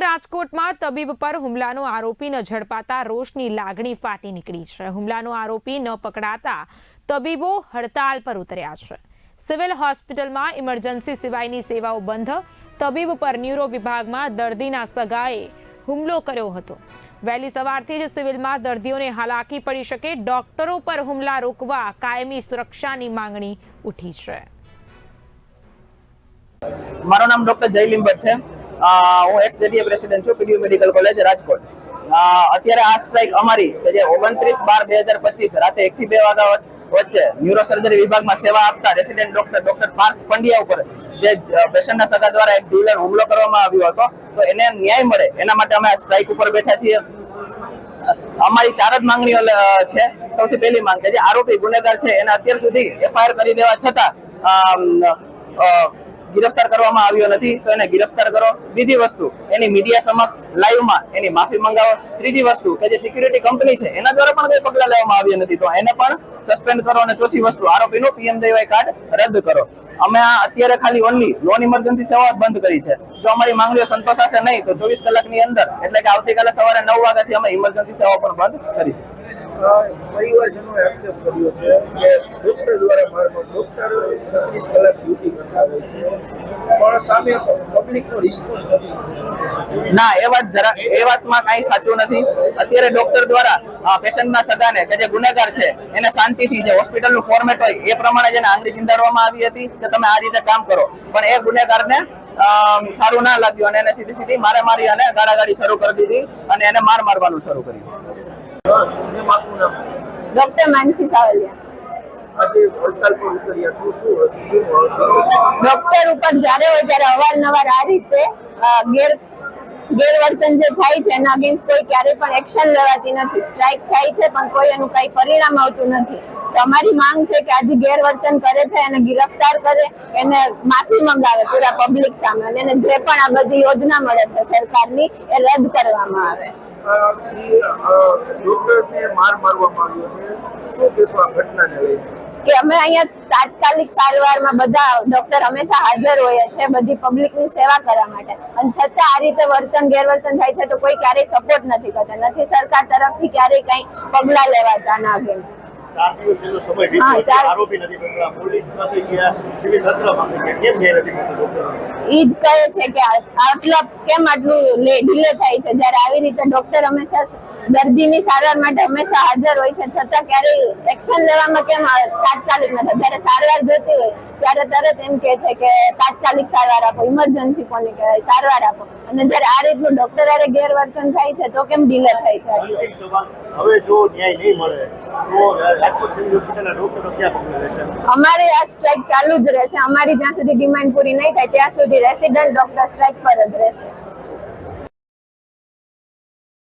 રાજકોટમાં તબીબ પર હુમલાનો આરોપી ન ઝડપાતા રોષની લાગણી ફાટી નીકળી છે. હુમલાનો આરોપી ન પકડાતા તબીબો હડતાલ પર ઉતર્યા છે. સિવિલ હોસ્પિટલમાં ઇમરજન્સી સિવાયની સેવાઓ બંધ. તબીબ પર ન્યુરો વિભાગમાં દર્દીના સગાએ હુમલો કર્યો હતો. વહેલી સવારથી જ સિવિલમાં દર્દીઓને હાલાકી પડી શકે, ડોક્ટરો પર હુમલા રોકવા કાયમી સુરક્ષાની માંગણી ઉઠી છે. મારું નામ ડોક્ટર જય લિંબટ છે. હું એક્સ જેટીએ પ્રેસિડેન્ટ છું પીડીયુ મેડિકલ કોલેજ રાજકોટ. અત્યારે આ સ્ટ્રાઇક અમારી, કે જે ઓગણત્રીસ બાર બે હજાર પચીસ, રાતે એક થી બે વાગ્યા વચ- વચ્ચે ન્યુરોસર્જરી વિભાગમાં સેવા આપતા resident doctor doctor Parth Pandya ઉપર જે પેશન્ટના સગા દ્વારા એક જીવલેણ હુમલો કરવામાં આવ્યો હતો, તો એને ન્યાય મળે. એના માટે અમે સ્ટ્રાઇક ઉપર બેઠા છીએ. અમારી ચાર જ માંગણીઓ છે. સૌથી પહેલી માંગ કે જે આરોપી ગુનેગાર છે, એને અત્યાર સુધી એફઆઈઆર કરી દેવા છતાં ગિરફતાર કરવામાં આવ્યો નથી, તો એને ગિરફ્તાર કરો. બીજી વસ્તુ, એની મીડિયા સમક્ષ લાઈવમાં એની માફી મંગાવો. ત્રીજી વસ્તુ, કે જે સિક્યુરિટી કંપની છે, એના દ્વારા પણ કોઈ પગલા લેવામાં આવ્યા નથી, તો એને પણ સસ્પેન્ડ કરો. અને ચોથી વસ્તુ, આરોપીનું પીએમજેવાય કાર્ડ રદ કરો. અમે આ અત્યારે ખાલી ઓનલી લોન ઇમરજન્સી સેવા બંધ કરી છે. જો અમારી માંગણીઓ સંતોષાશે નહીં, તો ચોવીસ કલાકની અંદર, એટલે કે આવતીકાલે સવારે નવ વાગ્યાથી અમે ઇમરજન્સી સેવા પણ બંધ કરીશું. અ, પરિવારજનોએ આક્ષેપ કર્યો છે કે ડોક્ટર દ્વારા મારનો ડોક્ટર છત્રીસ કલાક ડ્યુટી કરતા છે. પણ સામે પબ્લિકનો રિસ્પોન્સ નથી. ના એ વાત જરા એ વાતમાં કાંઈ સાચું નથી. અત્યારે ડોક્ટર દ્વારા પેશન્ટના સગાને કે જે ગુનેગાર છે એને શાંતિથી જે હોસ્પિટલનું ફોર્મેટ હોય એ પ્રમાણે જેને આંગળી ચિંતાડવામાં આવી હતી કે તમે આ રીતે કામ કરો. પણ એ ગુનેગારને સારું ના લાગ્યું અને એને સીધી સીધી મારે મારી અને ગાળાગાડી શરૂ કરી દીધી અને એને માર મારવાનું શરૂ કર્યું. ડોક્ટર માનસી સાવલિયા. ઉપર જ્યારે હોય ત્યારે અવારનવાર આ રીતે ગેર ગેરવર્તન જે થાય છે એના અગેન્સ્ટ કોઈ ક્યારેય પણ એક્શન લેવાતી નથી. સ્ટ્રાઇક થાય છે પણ કોઈ એનું કઈ પરિણામ આવતું નથી. તો અમારી માંગ છે કે આજે ગેરવર્તન કરે છે એને ગિરફતાર કરે એને માફી મંગાવે પૂરા પબ્લિક સામે. અને જે પણ આ બધી યોજના મળે છે સરકારની એ રદ કરવામાં આવે. ડોક્ટરને કે અમે અહીંયા તાત્કાલિક સારવારમાં બધા ડોક્ટર હંમેશા હાજર હોય છે, બધી પબ્લિકની સેવા કરવા માટે. અને છતાં આ રીતે વર્તન, ગેરવર્તન થાય છે તો કોઈ ક્યારેય સપોર્ટ નથી કરતા. નથી સરકાર તરફથી ક્યારેય કઈ પગલા લેવાતા, ના અગેન્સ્ટ ઈ જ કહે છે કે આટલા કેમ આટલું ડીલે થાય છે? જ્યારે આવી રીતે ડોક્ટર હંમેશા દર્દીની સારવાર માટે હંમેશા હાજર હોય છે. છતાં ક્યારેય એક્શન લેવામાં કેમ તાત્કાલિક નથી જ્યારે સારવાર જોતી હોય ત્યારે તરત એમ કહે છે કે તાત્કાલિક સારવાર આપો. ઇમરજન્સી કોને કહેવાય સારવાર આપો. અને જ્યારે આ રીતનું ડોક્ટર આરે ગેરવર્તન થાય છે તો કેમ ડીલે થાય છે? હવે જો ન્યાય નહીં મળે અમારે આ સ્ટ્રાઇક ચાલુ જ રહેશે. અમારી જ્યાં સુધી ડિમાન્ડ પૂરી નહીં થાય, ત્યાં સુધી રેસિડન્ટ ડોક્ટર સ્ટ્રાઇક પર જ રહેશે.